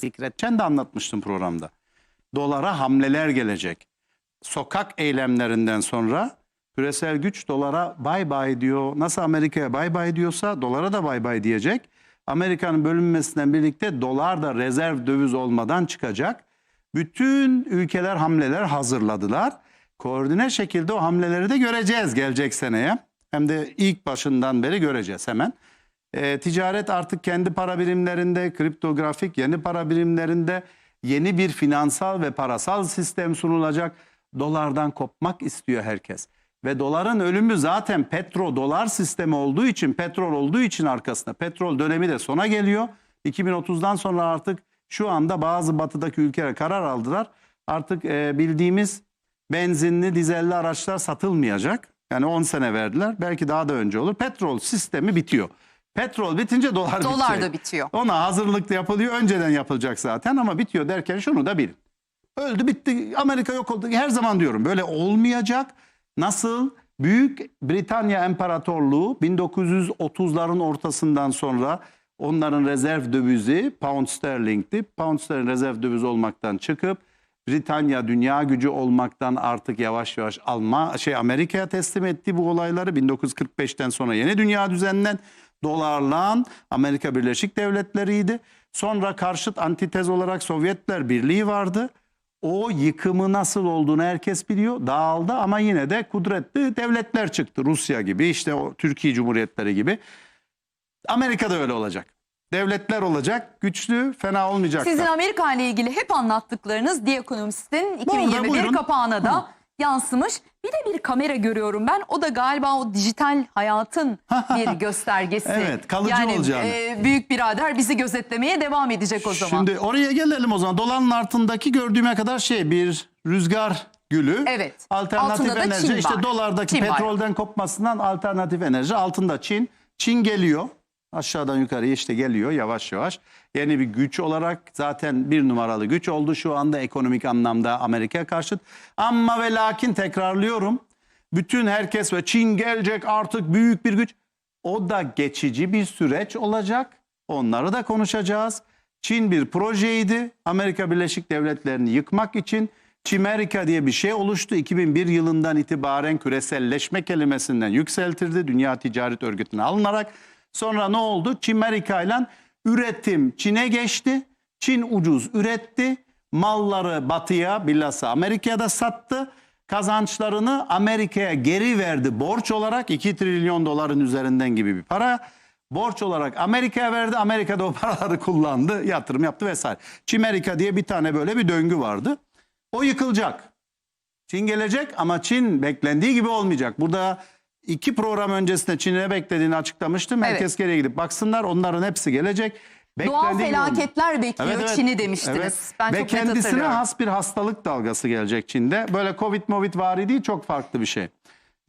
Fikretçen de anlatmıştım programda. Dolara hamleler gelecek. Sokak eylemlerinden sonra küresel güç dolara bay bay diyor. Nasıl Amerika'ya bay bay diyorsa dolara da bay bay diyecek. Amerika'nın bölünmesinden birlikte dolar da rezerv döviz olmadan çıkacak. Bütün ülkeler hamleler hazırladılar. Koordine şekilde o hamleleri de göreceğiz gelecek seneye. Hem de ilk başından beri göreceğiz hemen. E, ticaret artık kendi para birimlerinde, kriptografik yeni para birimlerinde yeni bir finansal ve parasal sistem sunulacak. Dolardan kopmak istiyor herkes. Ve doların ölümü zaten petro dolar sistemi olduğu için, petrol olduğu için arkasında. Petrol dönemi de sona geliyor. 2030'dan sonra artık şu anda bazı batıdaki ülkeler karar aldılar. Artık e, bildiğimiz benzinli, dizelli araçlar satılmayacak. Yani 10 sene verdiler. Belki daha da önce olur. Petrol sistemi bitiyor. Petrol bitince dolar, Dolar bitecek. da bitiyor. Ona hazırlık da yapılıyor. Önceden yapılacak zaten ama bitiyor derken şunu da bilin. Öldü bitti Amerika yok oldu. Her zaman diyorum böyle olmayacak. Nasıl Büyük Britanya İmparatorluğu 1930'ların ortasından sonra onların rezerv dövizi pound sterling'ti. Pound sterling rezerv döviz olmaktan çıkıp Britanya dünya gücü olmaktan artık yavaş yavaş Alman şey Amerika'ya teslim etti bu olayları 1945'ten sonra yeni dünya düzeninden dolarlan Amerika Birleşik Devletleri'ydi. Sonra karşıt antitez olarak Sovyetler Birliği vardı. O yıkımı nasıl olduğunu herkes biliyor. Dağıldı ama yine de kudretli devletler çıktı. Rusya gibi işte o Türkiye Cumhuriyetleri gibi. Amerika'da öyle olacak. Devletler olacak, güçlü, fena olmayacak. Sizin Amerika ile ilgili hep anlattıklarınız The Economist'in 2021 buyurun. kapağına da yansımış. Bir de bir kamera görüyorum ben. O da galiba o dijital hayatın bir göstergesi. Evet, kalıcı yani, olacağını. e, büyük birader bizi gözetlemeye devam edecek o zaman. Şimdi oraya gelelim o zaman. Dolanın altındaki gördüğüme kadar şey bir rüzgar gülü. Evet. Alternatif Altında da enerji. Çin işte var. dolardaki Çin var. petrolden kopmasından alternatif enerji. Altında Çin. Çin geliyor. Aşağıdan yukarıya işte geliyor yavaş yavaş. Yeni bir güç olarak zaten bir numaralı güç oldu şu anda ekonomik anlamda Amerika'ya karşıt. Ama ve lakin tekrarlıyorum. Bütün herkes ve Çin gelecek artık büyük bir güç. O da geçici bir süreç olacak. Onları da konuşacağız. Çin bir projeydi. Amerika Birleşik Devletleri'ni yıkmak için Çimerika diye bir şey oluştu. 2001 yılından itibaren küreselleşme kelimesinden yükseltildi. Dünya Ticaret Örgütü'ne alınarak. Sonra ne oldu? Çimerika ile üretim Çin'e geçti. Çin ucuz üretti. Malları batıya bilhassa Amerika'ya da sattı. Kazançlarını Amerika'ya geri verdi borç olarak 2 trilyon doların üzerinden gibi bir para. Borç olarak Amerika'ya verdi. Amerika da o paraları kullandı, yatırım yaptı vesaire. Çimerika diye bir tane böyle bir döngü vardı. O yıkılacak. Çin gelecek ama Çin beklendiği gibi olmayacak. Burada iki program öncesinde Çin'e ne beklediğini açıklamıştım. Evet. Herkes geriye gidip baksınlar. Onların hepsi gelecek. Doğal felaketler bekliyor Evet, evet. Çin'i demiştiniz. Evet. Ben Ve çok kendisine has bir hastalık dalgası gelecek Çin'de. Böyle Covid Movid vari değil çok farklı bir şey.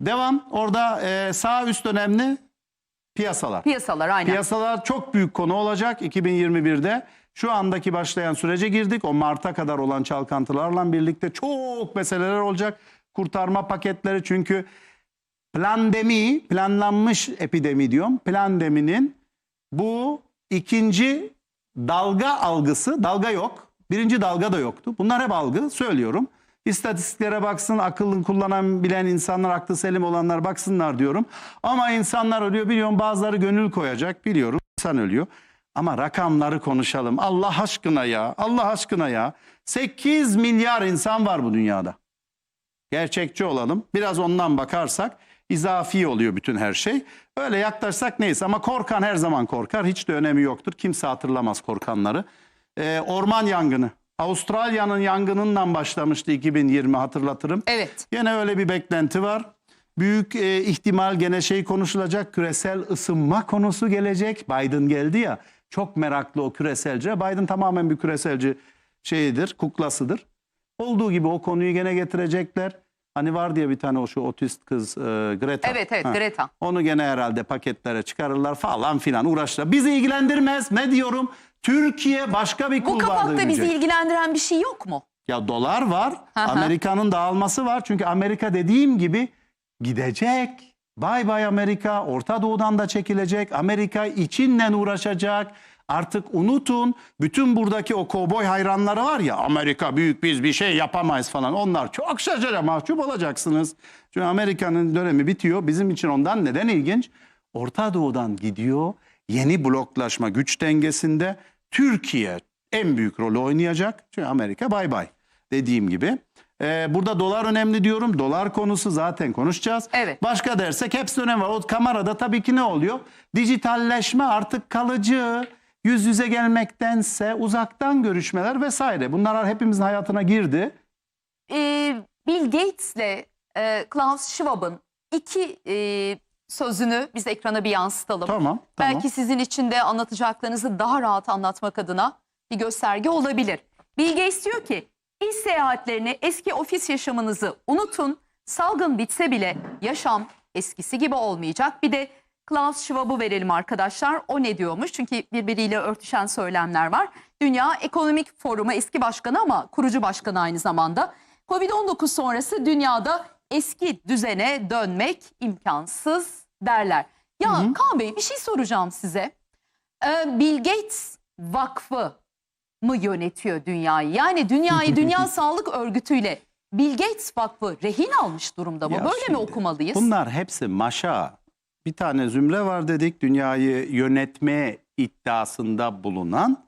Devam. Orada e, sağ üst önemli piyasalar. Piyasalar aynen. Piyasalar çok büyük konu olacak 2021'de. Şu andaki başlayan sürece girdik. O Mart'a kadar olan çalkantılarla birlikte çok meseleler olacak. Kurtarma paketleri çünkü plandemi, planlanmış epidemi diyorum. Plandeminin bu ikinci dalga algısı, dalga yok. Birinci dalga da yoktu. Bunlar hep algı söylüyorum. İstatistiklere baksın, akıllı kullanan bilen insanlar, aklı selim olanlar baksınlar diyorum. Ama insanlar ölüyor biliyorum bazıları gönül koyacak biliyorum. İnsan ölüyor. Ama rakamları konuşalım. Allah aşkına ya, Allah aşkına ya. 8 milyar insan var bu dünyada. Gerçekçi olalım. Biraz ondan bakarsak izafi oluyor bütün her şey. Öyle yaklaşsak neyse ama korkan her zaman korkar. Hiç de önemi yoktur. Kimse hatırlamaz korkanları. Ee, orman yangını. Avustralya'nın yangınından başlamıştı 2020 hatırlatırım. Evet. Gene öyle bir beklenti var. Büyük e, ihtimal gene şey konuşulacak. Küresel ısınma konusu gelecek. Biden geldi ya. Çok meraklı o küreselci. Biden tamamen bir küreselci şeyidir, kuklasıdır. Olduğu gibi o konuyu gene getirecekler. Hani var diye bir tane o şu otist kız e, Greta. Evet evet Ha. Greta. Onu gene herhalde paketlere çıkarırlar falan filan uğraşırlar. Bizi ilgilendirmez. Ne diyorum? Türkiye başka bir Bu kulvarda kapakta bizi yürüyecek. ilgilendiren bir şey yok mu? Ya dolar var, Hı hı. Amerika'nın dağılması var. Çünkü Amerika dediğim gibi gidecek. Bay bay Amerika, Orta Doğu'dan da çekilecek. Amerika içinle uğraşacak. Artık unutun bütün buradaki o kovboy hayranları var ya Amerika büyük biz bir şey yapamayız falan. Onlar çok şaşıracak mahcup olacaksınız. Çünkü Amerika'nın dönemi bitiyor. Bizim için ondan neden ilginç? Orta Doğu'dan gidiyor. Yeni bloklaşma güç dengesinde Türkiye en büyük rolü oynayacak. Çünkü Amerika bay bay dediğim gibi. Ee, burada dolar önemli diyorum. Dolar konusu zaten konuşacağız. Evet. Başka dersek hepsi önemli var. O kamerada tabii ki ne oluyor? Dijitalleşme artık kalıcı. Yüz yüze gelmektense uzaktan görüşmeler vesaire. Bunlar hepimizin hayatına girdi. Ee, Bill Gates'le e, Klaus Schwab'ın iki e, sözünü biz ekrana bir yansıtalım. Tamam. tamam. Belki sizin için de anlatacaklarınızı daha rahat anlatmak adına bir gösterge olabilir. Bill Gates diyor ki iş seyahatlerini eski ofis yaşamınızı unutun. Salgın bitse bile yaşam eskisi gibi olmayacak. Bir de Klaus Schwab'ı verelim arkadaşlar. O ne diyormuş? Çünkü birbiriyle örtüşen söylemler var. Dünya Ekonomik Forumu eski başkanı ama kurucu başkanı aynı zamanda. Covid-19 sonrası dünyada eski düzene dönmek imkansız derler. Ya Kaan Bey bir şey soracağım size. Ee, Bill Gates Vakfı mı yönetiyor dünyayı? Yani dünyayı Dünya Sağlık Örgütü ile Bill Gates Vakfı rehin almış durumda mı? Ya Böyle mi şimdi okumalıyız? Bunlar hepsi maşa. Bir tane zümre var dedik dünyayı yönetme iddiasında bulunan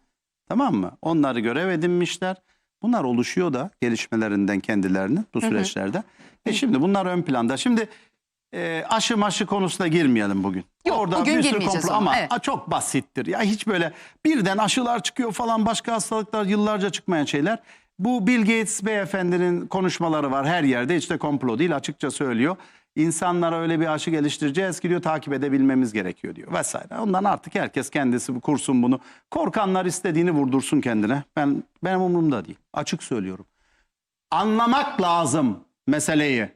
tamam mı? Onları görev edinmişler. Bunlar oluşuyor da gelişmelerinden kendilerinin bu süreçlerde. E şimdi bunlar ön planda. Şimdi e, aşı maşı konusuna girmeyelim bugün. Yok, bugün bir sürü girmeyeceğiz komplo- ona, ama evet. çok basittir. Ya hiç böyle birden aşılar çıkıyor falan başka hastalıklar yıllarca çıkmayan şeyler. Bu Bill Gates beyefendinin konuşmaları var her yerde. Hiç de komplo değil açıkça söylüyor. İnsanlara öyle bir aşı geliştireceğiz ki diyor takip edebilmemiz gerekiyor diyor vesaire. Ondan artık herkes kendisi kursun bunu. Korkanlar istediğini vurdursun kendine. Ben benim umurumda değil. Açık söylüyorum. Anlamak lazım meseleyi.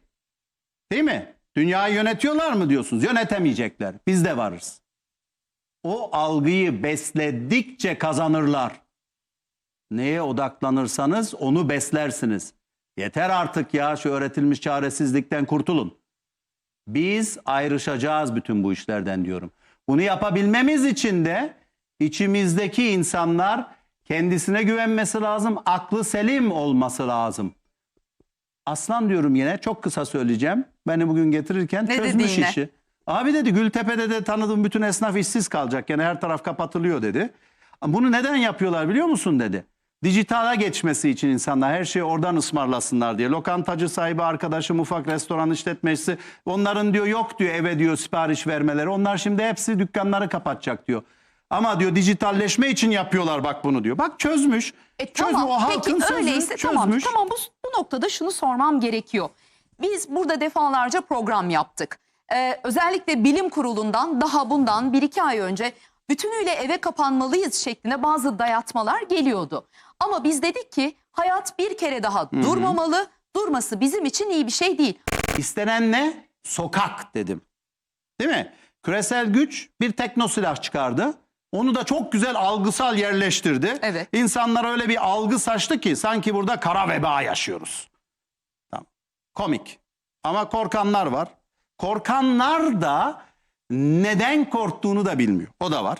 Değil mi? Dünyayı yönetiyorlar mı diyorsunuz? Yönetemeyecekler. Biz de varız. O algıyı besledikçe kazanırlar. Neye odaklanırsanız onu beslersiniz. Yeter artık ya şu öğretilmiş çaresizlikten kurtulun. Biz ayrışacağız bütün bu işlerden diyorum. Bunu yapabilmemiz için de içimizdeki insanlar kendisine güvenmesi lazım, aklı selim olması lazım. Aslan diyorum yine çok kısa söyleyeceğim. Beni bugün getirirken Ne çözmüş işi. Abi dedi Gültepe'de de tanıdığım bütün esnaf işsiz kalacak. Yani her taraf kapatılıyor dedi. Bunu neden yapıyorlar biliyor musun dedi. Dijitale geçmesi için insanlar her şeyi oradan ısmarlasınlar diye. Lokantacı sahibi arkadaşım ufak restoran işletmecisi onların diyor yok diyor eve diyor sipariş vermeleri. Onlar şimdi hepsi dükkanları kapatacak diyor. Ama diyor dijitalleşme için yapıyorlar bak bunu diyor. Bak çözmüş. E, Çözmüş. tamam. O halkın Peki öyleyse çözmüş. tamam. Tamam bu, bu noktada şunu sormam gerekiyor. Biz burada defalarca program yaptık. Ee, özellikle bilim kurulundan daha bundan bir iki ay önce bütünüyle eve kapanmalıyız şeklinde bazı dayatmalar geliyordu. Ama biz dedik ki hayat bir kere daha durmamalı. Durması bizim için iyi bir şey değil. İstenen ne? Sokak dedim. Değil mi? Küresel güç bir tekno silah çıkardı. Onu da çok güzel algısal yerleştirdi. Evet. İnsanlar öyle bir algı saçtı ki sanki burada kara veba yaşıyoruz. Tamam. Komik. Ama korkanlar var. Korkanlar da neden korktuğunu da bilmiyor. O da var.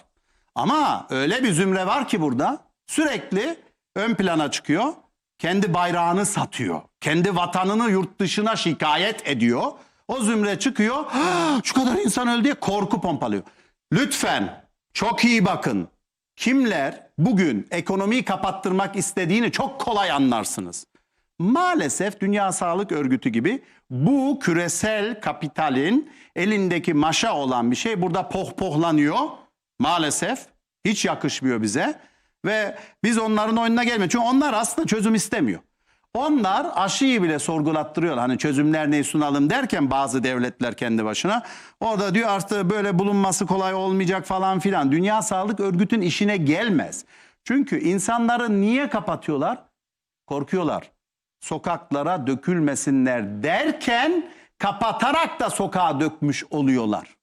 Ama öyle bir zümre var ki burada sürekli ön plana çıkıyor. Kendi bayrağını satıyor. Kendi vatanını yurt dışına şikayet ediyor. O zümre çıkıyor. "Ah, Şu kadar insan öldü diye korku pompalıyor. Lütfen çok iyi bakın. Kimler bugün ekonomiyi kapattırmak istediğini çok kolay anlarsınız. Maalesef Dünya Sağlık Örgütü gibi bu küresel kapitalin elindeki maşa olan bir şey burada pohpohlanıyor. Maalesef hiç yakışmıyor bize ve biz onların oyununa gelmiyor. Çünkü onlar aslında çözüm istemiyor. Onlar aşıyı bile sorgulattırıyor. Hani çözümler neyi sunalım derken bazı devletler kendi başına. Orada diyor artık böyle bulunması kolay olmayacak falan filan. Dünya Sağlık Örgütü'nün işine gelmez. Çünkü insanları niye kapatıyorlar? Korkuyorlar. Sokaklara dökülmesinler derken kapatarak da sokağa dökmüş oluyorlar.